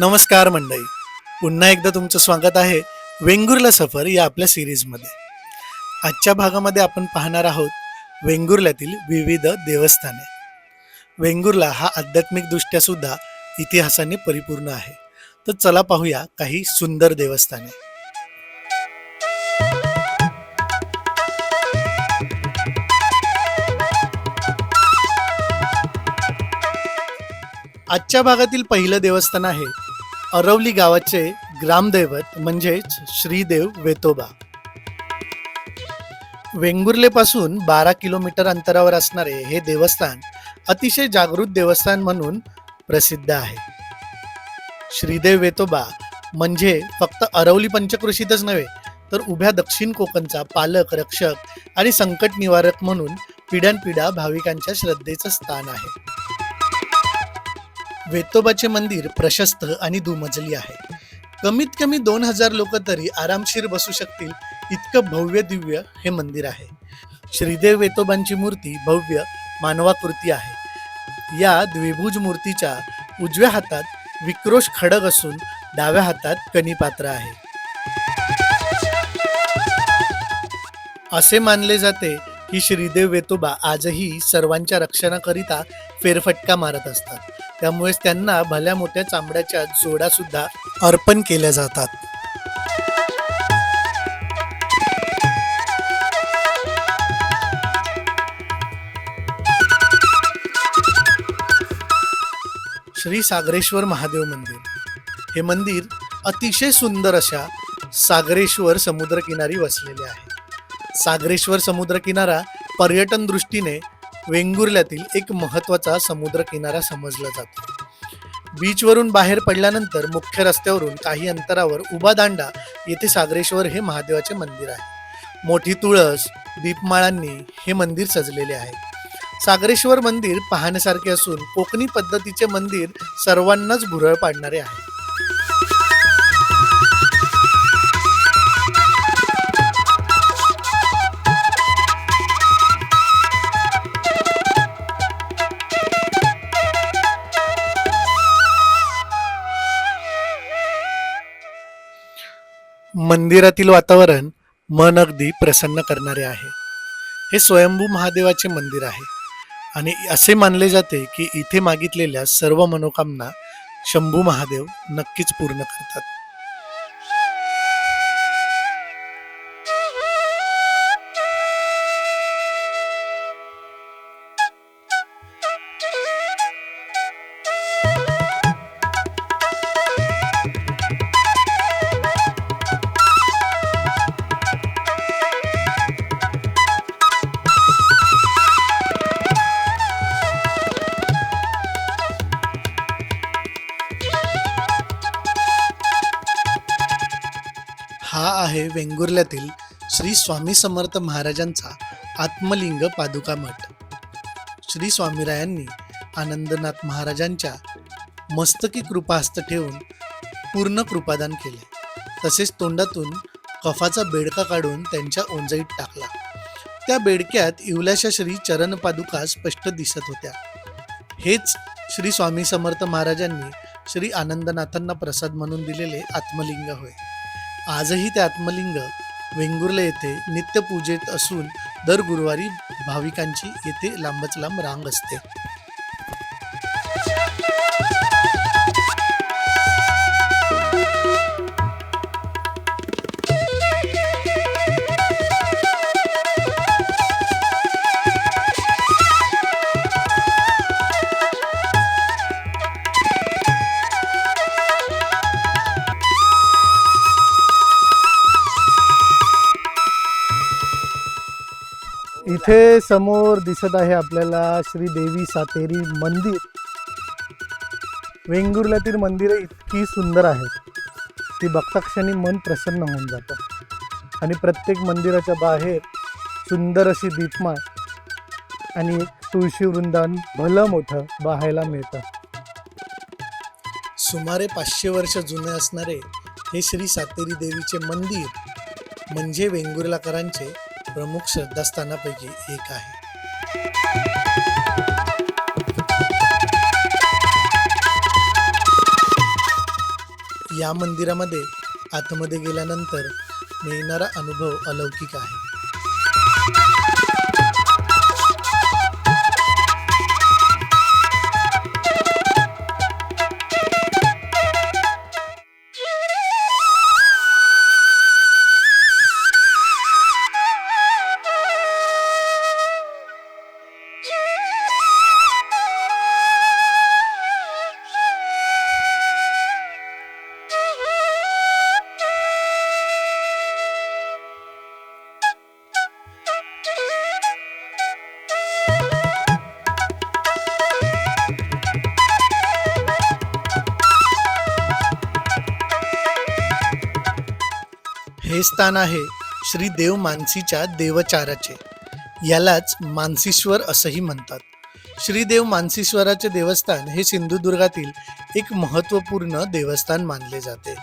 नमस्कार मंडळी. पुन्हा एकदा तुमचं स्वागत आहे वेंगुर्ला सफर या आपल्या सिरीजमध्ये. आजच्या भागामध्ये आपण पाहणार आहोत वेंगुर्ल्यातील विविध देवस्थाने. वेंगुर्ला हा आध्यात्मिकदृष्ट्या सुद्धा इतिहासाने परिपूर्ण आहे. तर चला पाहूया काही सुंदर देवस्थाने. आजच्या भागातील पहिलं देवस्थान आहे अरवली गावाचे ग्रामदैवत म्हणजेच श्रीदेव वेतोबा. वेंगुर्लेपासून बारा किलोमीटर अंतरावर असणारे हे देवस्थान अतिशय जागृत देवस्थान म्हणून प्रसिद्ध आहे. श्रीदेव वेतोबा म्हणजे फक्त अरवली पंचकृषीतच नव्हे तर उभ्या दक्षिण कोकणचा पालक रक्षक आणि संकट निवारक म्हणून पिढ्यानपिढ्या भाविकांच्या श्रद्धेचं स्थान आहे. वेतोबाचे मंदिर प्रशस्त आणि दुमजली आहे. कमीत कमी दोन हजार लोक तरी आरामशीर बसू शकतील इतकं भव्य दिव्य हे मंदिर आहे. श्रीदेव वेतोबांची मूर्ती भव्य मानवाकृती आहे. या द्विभुज मूर्तीच्या उजव्या हातात विक्रोश खडक असून डाव्या हातात कनीपात्र आहे. असे मानले जाते की श्रीदेव वेतोबा आजही सर्वांच्या रक्षणाकरिता फेरफटका मारत असतात. त्यामुळेच त्यांना भल्या मोठ्या चांबड्याच्या जोड्या सुद्धा अर्पण केल्या जातात. श्री सागरेश्वर महादेव मंदिर. हे मंदिर अतिशय सुंदर अशा सागरेश्वर समुद्रकिनारी वसलेले आहे. सागरेश्वर समुद्रकिनारा पर्यटन दृष्टीने वेंगुर्ल्यातील एक महत्त्वाचा समुद्रकिनारा समजला जातो. बीचवरून बाहेर पडल्यानंतर मुख्य रस्त्यावरून काही अंतरावर उभा दांडा येथे सागरेश्वर हे महादेवाचे मंदिर आहे. मोठी तुळस दीपमाळांनी हे मंदिर सजलेले आहे. सागरेश्वर मंदिर पाहण्यासारखे असून कोकणी पद्धतीचे मंदिर सर्वांनाच भुरळ पाडणारे आहे. मंदिरातील वातावरण मन अगदी प्रसन्न करणारे आहे. हे स्वयंभू महादेवाचे मंदिर आहे आणि असे मानले जाते की इथे मागितलेल्या सर्व मनोकामना शंभू महादेव नक्कीच पूर्ण करतात. आहे वेंगुर्ल्यातील श्री स्वामी समर्थ महाराजांचा आत्मलिंग पादुका मठ. श्री स्वामीरायांनी आनंदनाथ महाराजांच्या मस्तकी कृपाहस्त ठेवून पूर्ण कृपादान केले. तसेच तोंडातून कफाचा बेडका काढून त्यांच्या ओंजळीत टाकला. त्या बेडक्यात इवल्याशा श्री चरण पादुका स्पष्ट दिसत होत्या. हेच श्री स्वामी समर्थ महाराजांनी श्री आनंदनाथांना प्रसाद म्हणून दिलेले आत्मलिंग होय. आजही ते आत्मलिंग वेंगुर्ले येथे नित्यपूजेत असून दर गुरुवारी भाविकांची येथे लांबच लांब रांग असते. इथे समोर दिसत आहे आपल्याला श्री देवी सातेरी मंदिर. वेंगुर्ल्यातील मंदिरं इतकी सुंदर आहेत ती बघताक्षणी मन प्रसन्न होऊन जातं. आणि प्रत्येक मंदिराच्या बाहेर सुंदर अशी दीपमाळ आणि एक तुळशी वृंदावन भलं मोठं पाहायला मिळतं. सुमारे पाचशे वर्ष जुने असणारे हे श्री सातेरी देवीचे मंदिर म्हणजे वेंगुर्लाकरांचे प्रमुख श्रद्धास्थानापैकी एक आहे. या मंदिरामध्ये आतमध्ये गेल्यानंतर मिळणारा अनुभव अलौकिक आहे. स्थान आहे श्री देव मानसीच्या देवचाराचे. यालाच मानसीश्वर असंही म्हणतात. श्रीदेव मानसीश्वराचे देवस्थान हे सिंधुदुर्गातील एक महत्त्वपूर्ण देवस्थान मानले जाते.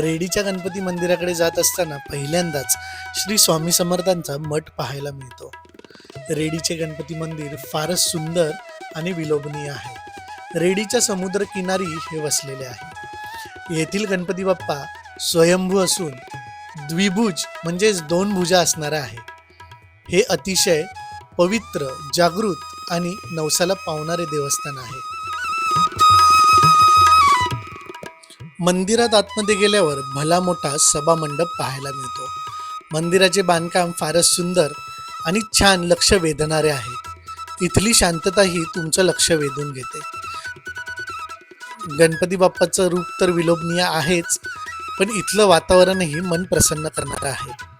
रेडीच्या गणपती मंदिराकडे जात असताना पहिल्यांदाच श्री स्वामी समर्थांचा मठ पाहायला मिळतो. रेडीचे गणपती मंदिर फारच सुंदर आणि विलोभनीय आहे. रेडीच्या समुद्र किनारी हे वसलेले आहे. येथील गणपती बाप्पा स्वयंभू असून द्विभुज म्हणजेच दोन भुजा असणारा आहे. हे अतिशय पवित्र जागृत आणि नवसाला पावणारे देवस्थान आहे. मंदिरात आतमध्ये गेल्यावर भला मोठा सभा मंडप पाहायला मिळतो. मंदिराचे बांधकाम फारच सुंदर आणि छान लक्ष वेधणारे आहे. इथली शांतताही तुमचं लक्ष वेधून घेते. गणपती बाप्पाचं रूप तर विलोभनीय आहेच पण इथलं वातावरणही मन प्रसन्न करणारं आहे.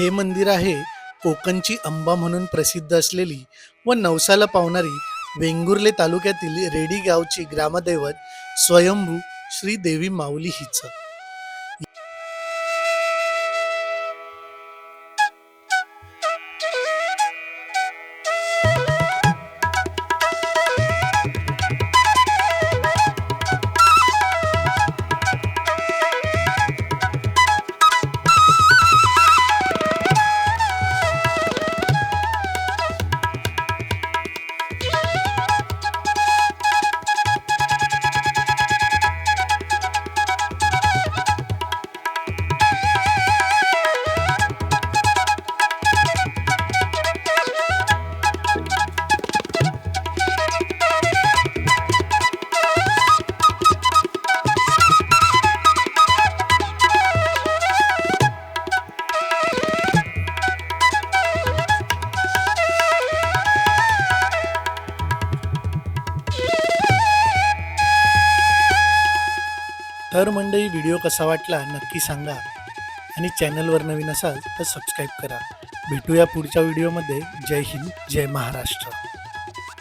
हे मंदिर आहे कोकणची अंबा म्हणून प्रसिद्ध असलेली व नवसाला पावणारी वेंगुर्ले तालुक्यातील रेडी गावची ग्रामदैवत स्वयंभू श्री देवी माऊली हिचं तर मंडळी व्हिडिओ कसा वाटला नक्की सांगा. आणि चॅनलवर नवीन असाल तर सबस्क्राईब करा. भेटूया पुढच्या व्हिडिओमध्ये. जय हिंद जय महाराष्ट्र.